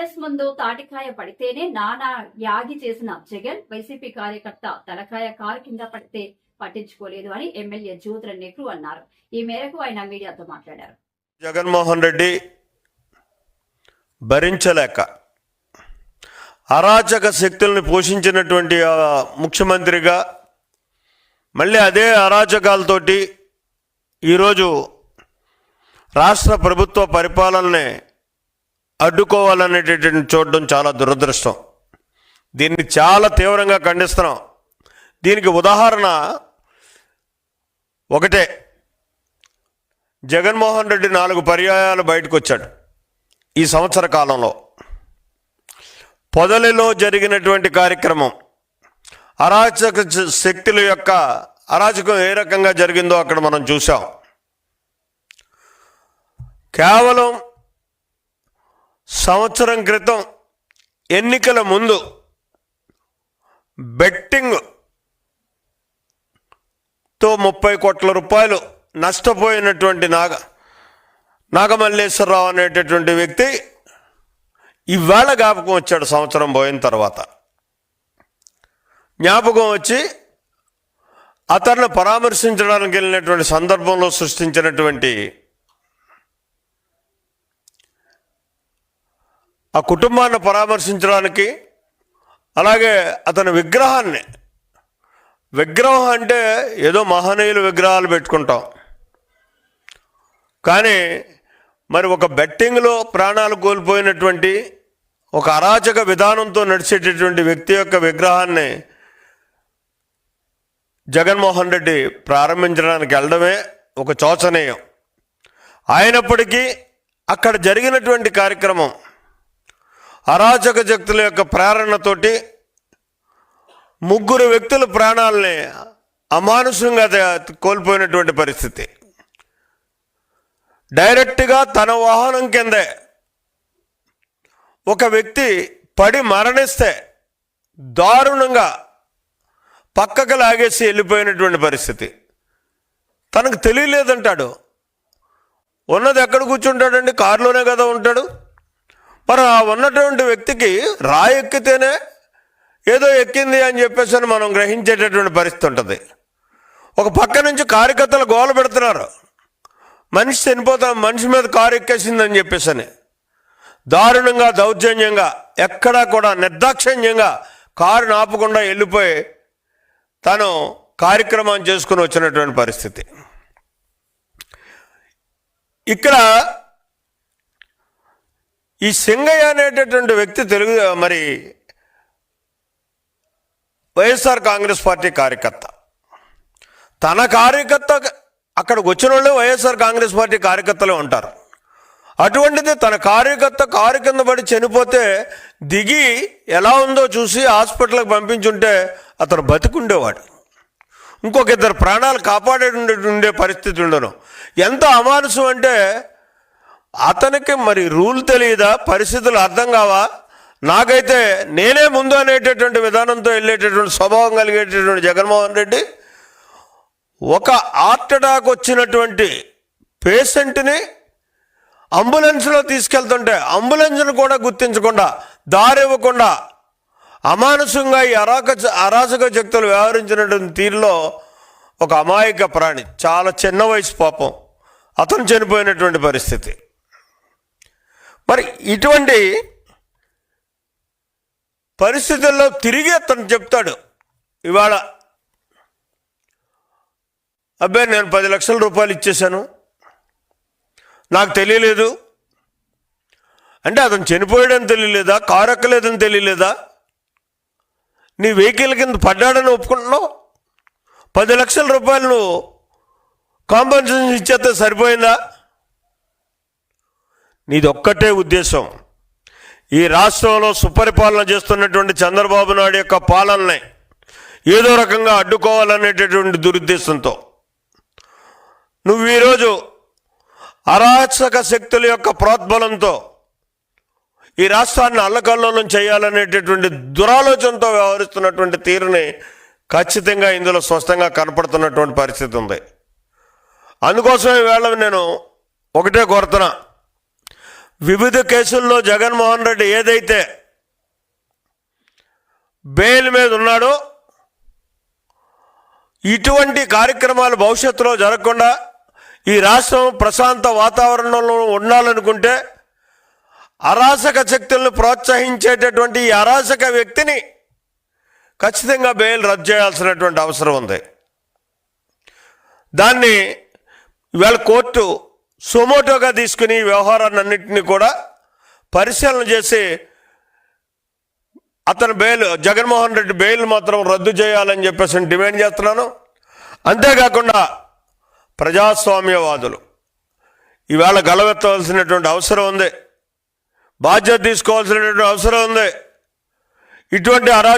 TRS ముందు తాటికాయ పడితేనే నానా యాగి చేసిన జగన్ వైసీపీ కార్యకర్త తలకాయ కారు కింద పడితే పట్టించుకోలేదు అని ఎమ్మెల్యే జ్యోతుల నెహ్రూ అన్నారు. ఈ మేరకు ఆయన మీడియాతో మాట్లాడారు. జగన్మోహన్ రెడ్డి భరించలేక అరాచక శక్తుల్ని పోషించినటువంటి ముఖ్యమంత్రిగా మళ్ళీ అదే అరాచకాలతోటి ఈరోజు రాష్ట్ర ప్రభుత్వ పరిపాలనని అడ్డుకోవాలనేటటువంటి చూడడం చాలా దురదృష్టం. దీన్ని చాలా తీవ్రంగా ఖండిస్తున్నాం. దీనికి ఉదాహరణ ఒకటే. జగన్మోహన్ రెడ్డి నాలుగు పర్యాయాలు బయటకు వచ్చాడు ఈ సంవత్సర కాలంలో. పొదలిలో జరిగినటువంటి కార్యక్రమం అరాచక శ- శక్తుల యొక్క అరాచకం ఏ రకంగా జరిగిందో అక్కడ మనం చూసాం కేవలం సంవత్సరం క్రితం ఎన్నికల ముందు బెట్టింగ్తో ముప్పై కోట్ల రూపాయలు నష్టపోయినటువంటి నాగ నాగమల్లేశ్వరరావు అనేటటువంటి వ్యక్తి ఇవాళ జ్ఞాపకం వచ్చాడు సంవత్సరం పోయిన తర్వాత. జ్ఞాపకం వచ్చి అతన్ని పరామర్శించడానికి వెళ్ళినటువంటి సందర్భంలో సృష్టించినటువంటి ఆ కుటుంబాన్ని పరామర్శించడానికి అలాగే అతని విగ్రహాన్ని. విగ్రహం అంటే ఏదో మహనీయుల విగ్రహాలు పెట్టుకుంటాం. కానీ మరి ఒక బెట్టింగ్లో ప్రాణాలు కోల్పోయినటువంటి ఒక అరాచక విధానంతో నడిచేటటువంటి వ్యక్తి యొక్క విగ్రహాన్ని జగన్మోహన్ రెడ్డి ప్రారంభించడానికి వెళ్ళడమే ఒక శోచనీయం అయినప్పటికీ అక్కడ జరిగినటువంటి కార్యక్రమం అరాచక శక్తుల యొక్క ప్రేరణతోటి ముగ్గురు వ్యక్తుల ప్రాణాలని అమానుషంగా కోల్పోయినటువంటి పరిస్థితి. డైరెక్ట్గా తన వాహనం కిందే ఒక వ్యక్తి పడి మరణిస్తే దారుణంగా పక్కకు లాగేసి వెళ్ళిపోయినటువంటి పరిస్థితి. తనకు తెలియలేదంటాడు. ఉన్నది ఎక్కడ కూర్చుంటాడండి? కారులోనే కదా ఉంటాడు? మరి ఆ ఉన్నటువంటి వ్యక్తికి రాయి ఎక్కితేనే ఏదో ఎక్కింది అని చెప్పేసి అని మనం గ్రహించేటటువంటి పరిస్థితి ఉంటుంది. ఒక పక్క నుంచి కార్యకర్తలు గోల పెడుతున్నారు. మనిషి చనిపోతా మనిషి మీద కారు ఎక్కేసిందని చెప్పేసి దారుణంగా దౌర్జన్యంగా ఎక్కడా కూడా నిర్దాక్షిణ్యంగా కారు ఆపకుండా వెళ్ళిపోయి తను కార్యక్రమం చేసుకుని వచ్చినటువంటి పరిస్థితి. ఇక్కడ ఈ సింగయ్య అనేటటువంటి వ్యక్తి తెలుగు మరి వైఎస్ఆర్ కాంగ్రెస్ పార్టీ కార్యకర్త. తన కార్యకర్త అక్కడికి వచ్చిన వాళ్ళు వైఎస్ఆర్ కాంగ్రెస్ పార్టీ కార్యకర్తలే ఉంటారు. అటువంటిది తన కార్యకర్త కారు కింద పడి చనిపోతే దిగి ఎలా ఉందో చూసి హాస్పిటల్కి పంపించుంటే అతను బతికుండేవాడు. ఇంకొక ఇద్దరు ప్రాణాలు కాపాడే ఉండే పరిస్థితి ఉండను. ఎంత అమానుసం అంటే అతనికి మరి రూల్ తెలియదా పరిస్థితులు అర్థం కావా? నాకైతే నేనే ముందు అనేటటువంటి విధానంతో వెళ్ళేటటువంటి స్వభావం కలిగేటటువంటి జగన్మోహన్ రెడ్డి ఒక హార్ట్ అటాక్ వచ్చినటువంటి పేషెంట్ని అంబులెన్స్లో తీసుకెళ్తుంటే అంబులెన్స్ను కూడా గుర్తించకుండా దారి ఇవ్వకుండా అమానుషంగా ఈ అరాక అరాచక శక్తులు వ్యవహరించినటువంటి తీరులో ఒక అమాయక ప్రాణి. చాలా చిన్న వయసు పాపం. అతను చనిపోయినటువంటి పరిస్థితి. మరి ఇటువంటి పరిస్థితుల్లో తిరిగి అతను చెప్తాడు. ఇవాళ అబ్బాయి నేను పది లక్షల రూపాయలు ఇచ్చేశాను. నాకు తెలియలేదు. అంటే అతను చనిపోయాడని తెలియలేదా? కారు ఎక్కలేదని తెలియలేదా? నీ వెహికల్ కింద పడ్డాడని ఒప్పుకుంటున్నావు? పది లక్షల రూపాయలు నువ్వు కాంపెన్సేషన్ ఇచ్చేస్తే సరిపోయిందా? నీది ఒక్కటే ఉద్దేశం. ఈ రాష్ట్రంలో సుపరిపాలన చేస్తున్నటువంటి చంద్రబాబు నాయుడు యొక్క పాలనని ఏదో రకంగా అడ్డుకోవాలనేటటువంటి దురుద్దేశంతో. నువ్వు ఈరోజు అరాచక శక్తుల యొక్క ప్రోద్బలంతో ఈ రాష్ట్రాన్ని అల్లకల్లోలం చేయాలనేటటువంటి దురాలోచనతో వ్యవహరిస్తున్నటువంటి తీరుని ఖచ్చితంగా ఇందులో స్పష్టంగా కనపడుతున్నటువంటి పరిస్థితి ఉంది. అందుకోసం ఈవేళ నేను ఒకటే కోరుతున్నా. వివిధ కేసుల్లో జగన్మోహన్ రెడ్డి ఏదైతే బెయిల్ మీద ఉన్నాడో ఇటువంటి కార్యక్రమాలు భవిష్యత్తులో జరగకుండా ఈ రాష్ట్రం ప్రశాంత వాతావరణంలో ఉండాలనుకుంటే అరాచక శక్తులను ప్రోత్సహించేటటువంటి ఈ అరాచక వ్యక్తిని ఖచ్చితంగా బెయిల్ రద్దు చేయాల్సినటువంటి అవసరం ఉంది. దాన్ని ఇవాళ కోర్టు సొమోటోగా తీసుకుని వ్యవహారాన్ని వ్యవహారాన్నింటినీ కూడా పరిశీలన చేసి అతను బెయిల్ జగన్మోహన్ రెడ్డి బెయిల్ మాత్రం రద్దు చేయాలని చెప్పేసి నేను డిమాండ్ చేస్తున్నాను. అంతేకాకుండా ప్రజాస్వామ్యవాదులు ఈవేళ గలవెత్తవలసినటువంటి అవసరం ఉంది. బాధ్యత తీసుకోవాల్సినటువంటి అవసరం ఉంది. ఇటువంటి అరా